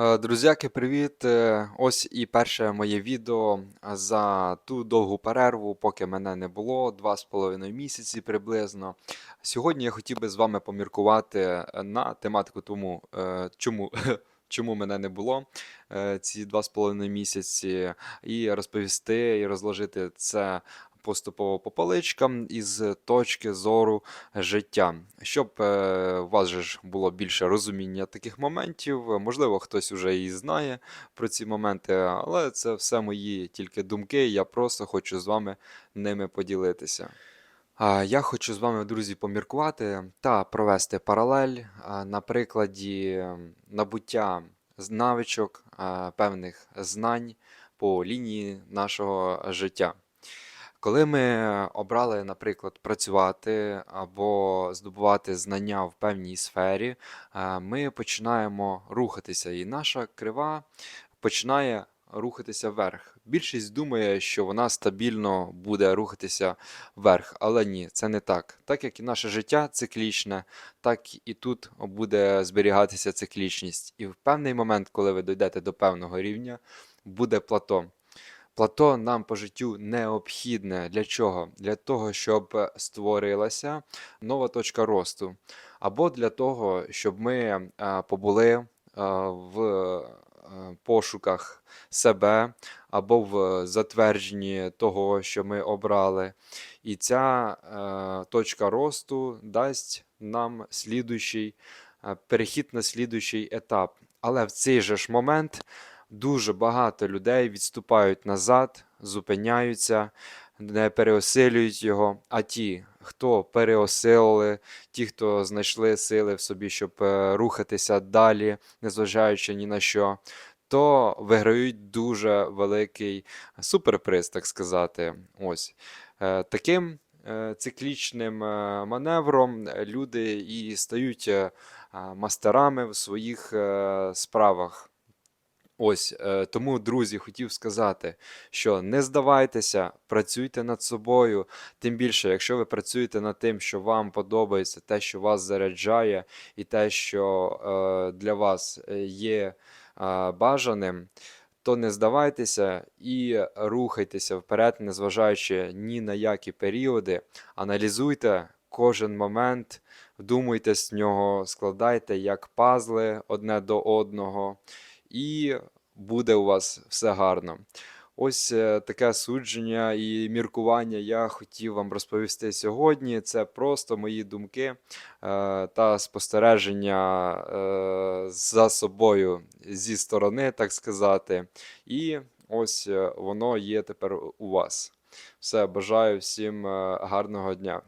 Е, Друзяки, привіт! Е, Ось і перше моє відео за ту довгу перерву, поки мене не було, два з половиною місяці приблизно. Сьогодні я хотів би з вами поміркувати е, на тематику тому, чому, чому мене не було ці два з половиною місяці, і розповісти і розложити це поступово по поличкам із точки зору життя, щоб е, у вас же ж було більше розуміння таких моментів. Можливо, хтось вже і знає про ці моменти, але це все мої тільки думки. Я просто хочу з вами ними поділитися. Я хочу з вами, друзі, поміркувати та провести паралель на прикладі набуття навичок, певних знань по лінії нашого життя. Коли ми обрали, наприклад, працювати або здобувати знання в певній сфері, е, ми починаємо рухатися, і наша крива починає рухатися вверх. Більшість думає, що вона стабільно буде рухатися вверх, але ні, це не так. Так як і наше життя циклічне, так і тут буде зберігатися циклічність. І в певний момент, коли ви дійдете до певного рівня, буде плато. Плато нам по життю необхідне. Для чого? Для того, щоб створилася нова точка росту, або для того, щоб ми е, побули е, в е, пошуках себе, або в затвердженні того, що ми обрали. І ця е, точка росту дасть нам слідуючий, е, перехід на слідуючий етап. Але в цей же ж момент дуже багато людей відступають назад, зупиняються, не переосилюють його. А ті, хто переосилили, ті, хто знайшли сили в собі, щоб е, рухатися далі, незважаючи ні на що, то виграють дуже великий суперприз, так сказати. Ось Е, таким е, циклічним маневром люди і стають мастерами в своїх справах. Ось е, тому, друзі, хотів сказати, що не здавайтеся, працюйте над собою. Тим більше, якщо ви працюєте над тим, що вам подобається, те, що вас заряджає, і те, що е, для вас е, є бажаним, то не здавайтеся і рухайтеся вперед, незважаючи ні на які періоди. Аналізуйте кожен момент, вдумуйтесь в нього, складайте як пазли одне до одного і буде у вас все гарно. Ось е, таке судження і міркування я хотів вам розповісти сьогодні. Це просто мої думки е, та спостереження е, за собою зі сторони, так сказати. І ось воно є тепер у вас. Все, бажаю всім гарного дня.